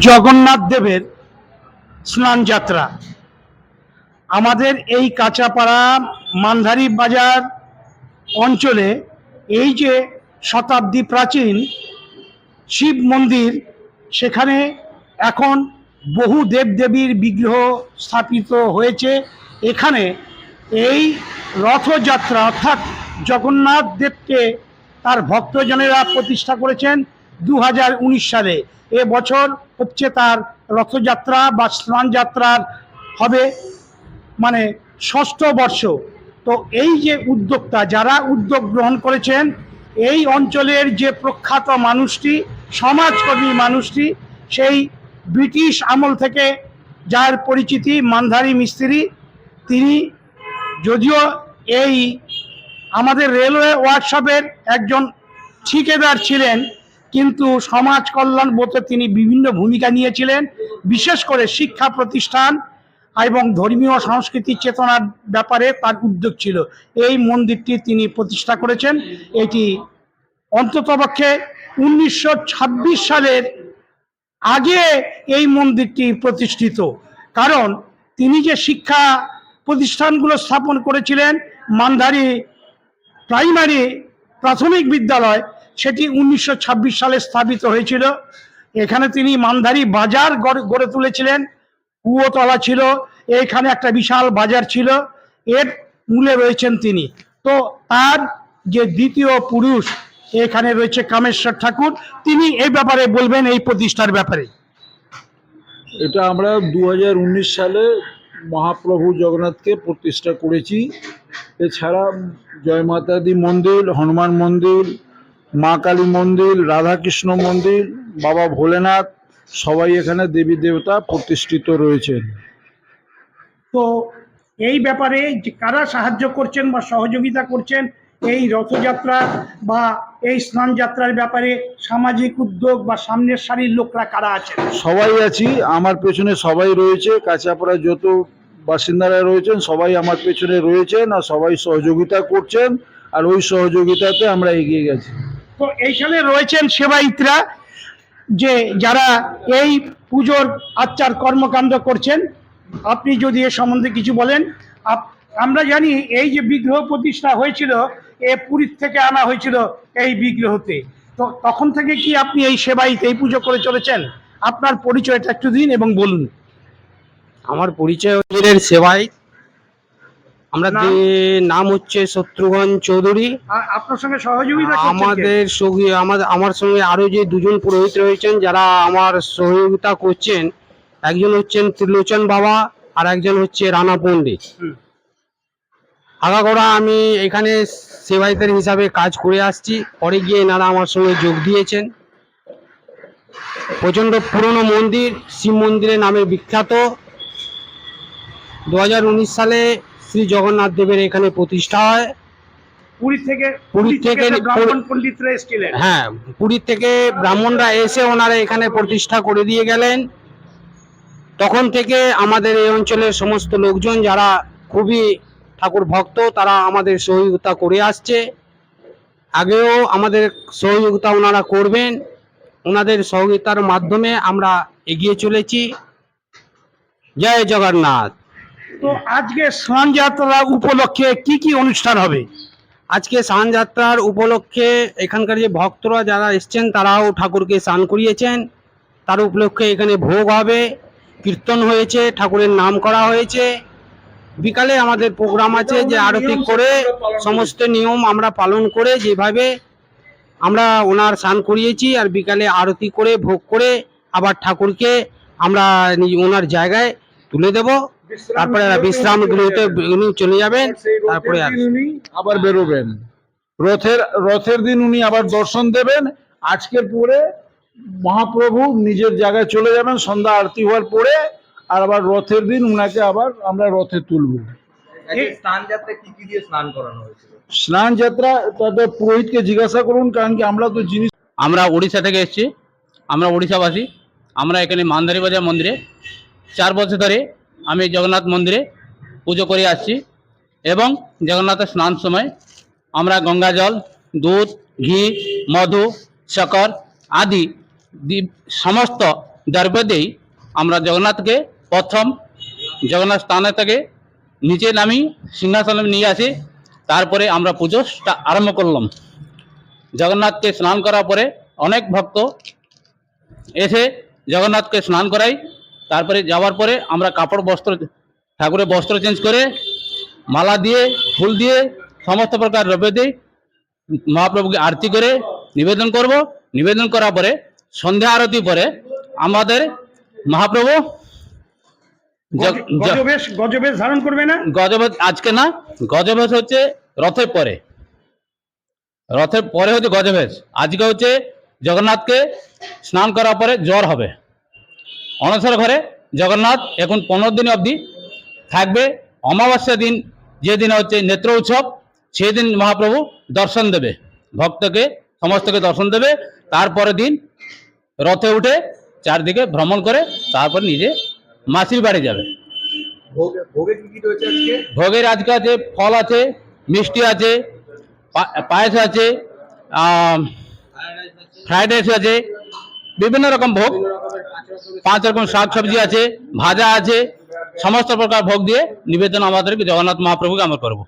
জগন্নাথ দেবের স্নান যাত্রা। আমাদের এই কাঁচাপাড়া মান্ধারি বাজার অঞ্চলে এই যে শতাব্দী প্রাচীন শিব মন্দির, সেখানে এখন বহু দেবদেবীর বিগ্রহ স্থাপিত হয়েছে। এখানে এই রথযাত্রা অর্থাৎ জগন্নাথ দেবকে তার ভক্তজনেরা প্রতিষ্ঠা করেছেন। দু হাজার উনিশ সালে। এ বছর হচ্ছে তার রথযাত্রা বা স্নান যাত্রার হবে মানে ষষ্ঠ বর্ষ। তো এই যে উদ্যোক্তা, যারা উদ্যোগ গ্রহণ করেছেন, এই অঞ্চলের যে প্রখ্যাত মানুষটি, সমাজকর্মী মানুষটি, সেই ব্রিটিশ আমল থেকে যার পরিচিতি মানধারী মিস্ত্রি, তিনি যদিও এই আমাদের রেলওয়ে ওয়ার্কশপের একজন ঠিকাদার ছিলেন কিন্তু সমাজ কল্যাণ বোধে তিনি বিভিন্ন ভূমিকা নিয়েছিলেন, বিশেষ করে শিক্ষা প্রতিষ্ঠান এবং ধর্মীয় সংস্কৃতি চেতনার ব্যাপারে তার উদ্যোগ ছিল। এই মন্দিরটি তিনি প্রতিষ্ঠা করেছেন। এটি অন্ততপক্ষে উনিশশো ছাব্বিশ সালের আগে এই মন্দিরটি প্রতিষ্ঠিত। কারণ তিনি যে শিক্ষা প্রতিষ্ঠানগুলো স্থাপন করেছিলেন, মানধারী প্রাইমারি প্রাথমিক বিদ্যালয় সেটি উনিশশো ছাব্বিশ সালে স্থাপিত হয়েছিল। এখানে তিনি মানধারী বাজার গড়ে তুলেছিলেন। কুয়োতলা ছিল, এখানে একটা বিশাল বাজার ছিল। এর মূলে রয়েছেন তিনি। তো তার যে দ্বিতীয় পুরুষ এখানে রয়েছে কামেশ্বর ঠাকুর, তিনি এই ব্যাপারে বলবেন, এই প্রতিষ্ঠার ব্যাপারে। এটা আমরা দু হাজার উনিশ সালে মহাপ্রভু জগন্নাথকে প্রতিষ্ঠা করেছি। এছাড়া জয় মাতা দি মন্দির, হনুমান মন্দির মা কালী মন্দির রাধাকৃষ্ণ মন্দির বাবা ভোলেনাথ সবাই এখানে দেবী দেবতা প্রতিষ্ঠিত রয়েছেন তো এই ব্যাপারে কারা সাহায্য করছেন বা সহযোগিতা করছেন এই রথযাত্রা বা এই স্নান যাত্রার ব্যাপারে সামাজিক উদ্যোগ বা সামনের সারির লোকরা কারা আছেন? সবাই আছি আমার পেছনে সবাই রয়েছে কাঁচাপাড়ায় যত বাসিন্দারা রয়েছেন সবাই আমার পেছনে রয়েছেন আর সবাই সহযোগিতা করছেন আর ওই সহযোগিতাতে আমরা এগিয়ে গেছি। তো এইখানে রয়েছেন সেবায়িতরা যে যারা এই পুজোর আচার কর্মকাণ্ড করছেন, আপনি যদি এ সম্বন্ধে কিছু বলেন। আমরা জানি এই যে বিগ্রহ প্রতিষ্ঠা হয়েছিল, এ পুরীর থেকে আনা হয়েছিল এই বিগ্রহতে। তো তখন থেকে কি আপনি এই সেবাইতে এই পুজো করে চলেছেন? আপনার পরিচয়টা একটু দিন এবং বলুন। আমার পরিচয় সেবাই আমরা নাম? যে- নাম হচ্ছে শত্রুঘ্ন চৌধুরী আপনার সঙ্গে সহযোগিতা আমাদের সঙ্গে আমাদের আমার সঙ্গে আরও যে দুজন পুরোহিত রয়েছেন যারা আমার সহযোগিতা করছেন একজন হচ্ছেন ত্রিলোচন বাবা আর একজন হচ্ছে রানা পণ্ডিত। আগাগোড়া আমি এখানে সেবায়িতের হিসাবে কাজ করে আসছি পরে গিয়ে এনারা আমার সঙ্গে যোগ দিয়েছেন প্রচণ্ড পুরনো মন্দির শিব মন্দিরের নামে বিখ্যাত দু হাজার উনিশ সালে শ্রী জগন্নাথ দেবের এখানে প্রতিষ্ঠা হয় পুরী থেকে পুরী পুরী থেকে ব্রাহ্মণ পণ্ডিতরা এসেছিলেন। হ্যাঁ পুরীর থেকে ব্রাহ্মণরা এসে ওনারা এখানে প্রতিষ্ঠা করে দিয়ে গেলেন। তখন থেকে আমাদের এই অঞ্চলের সমস্ত লোকজন যারা খুবই ঠাকুর ভক্ত তারা আমাদের সহযোগিতা করে আসছে। আগেও আমাদের সহযোগিতা ওনারা করবেন। ওনাদের সহযোগিতার মাধ্যমে আমরা এগিয়ে চলেছি। জয় জগন্নাথ। তো আজকে স্নান যাত্রা উপলক্ষে কি কি অনুষ্ঠান হবে? আজকে স্নান যাত্রার উপলক্ষে এখানকার যে ভক্তরা যারা এসছেন, তারাও ঠাকুরকে স্নান করিয়েছেন। তার উপলক্ষে এখানে ভোগ হবে, কীর্তন হয়েছে, ঠাকুরের নাম করা হয়েছে। বিকালে আমাদের প্রোগ্রাম আছে যে আরতি করে সমস্ত নিয়ম আমরা পালন করে যেভাবে আমরা ওনার স্নান করিয়েছি, আর বিকালে আরতি করে, ভোগ করে আবার ঠাকুরকে আমরা ওনার জায়গায় তুলে দেব তারপরে বিশ্রাম গৃহতে উনি চলে যাবেন তারপরে আবার বেরোবেন। রথের রথের দিন উনি আবার দর্শন দেবেন। আজকের পরে মহাপ্রভু নিজের জায়গায় চলে যাবেন সন্ধ্যা আরতি হওয়ার পরে আর আবার রথের দিন উনাকে আবার আমরা রথে তুলব। স্নান যাত্রা কি কি দিয়ে স্নান স্নান যাত্রা তাদের পুরোহিতকে জিজ্ঞাসা করুন কারণ কি আমরা তো জিনিস আমরা উড়িষ্যা থেকে এসেছি আমরা উড়িষ্যাবাসী আমরা এখানে মান্দারি বাজার মন্দিরে চার বছর ধরে আমি জগন্নাথ মন্দিরে পুজো করে আসছি এবং জগন্নাথের স্নান সময় আমরা গঙ্গা জল, দুধ, ঘি, মধু, শকর আদি সমস্ত দ্রব্য দিয়েই আমরা জগন্নাথকে প্রথম জগন্নাথ স্থানে থেকে নিচে নামি সিংহাসনে নিয়ে আসি। তারপরে আমরা পুজো আরম্ভ করলাম। জগন্নাথকে স্নান করার পরে অনেক ভক্ত এসে জগন্নাথকে স্নান করাই তারপরে যাওয়ার পরে আমরা কাপড় বস্ত্র ঠাকুরের বস্ত্র চেঞ্জ করে মালা দিয়ে ফুল দিয়ে সমস্ত প্রকার দ্রব্য দিয়ে মহাপ্রভুকে আরতি করে নিবেদন করব। নিবেদন করার পরে সন্ধ্যা আরতি পরে আমাদের মহাপ্রভু জ- জ- গজবেশ গজবেশ ধারণ করবে না? গজবেশ আজকে না গজবেশ হচ্ছে রথের পরে। রথের পরে হচ্ছে গজবেশ। আজকে হচ্ছে জগন্নাথকে স্নান করার পরে জ্বর হবে। অনসর ঘরে জগন্নাথ এখন পনেরো দিন অবধি থাকবে। অমাবস্যা দিন যেদিন হচ্ছে নেত্র উৎসব সেই দিন মহাপ্রভু দর্শন দেবে। ভক্তকে সমস্তকে দর্শন দেবে। তারপরের দিন রথে উঠে চারদিকে ভ্রমণ করে তারপর নিজে মাসির বাড়ি যাবে। ভোগের আজকে আছে ফল আছে মিষ্টি আছে পায়েস আছে ফ্রাইড রাইস আছে বিভিন্ন রকম ভোগ। পাঁচ রকম শাক সবজি আছে, ভাজা আছে, সমস্ত প্রকার ভোগ দিয়ে নিবেদন আমাদেরকে জগন্নাথ মহাপ্রভুকে আমরা করব।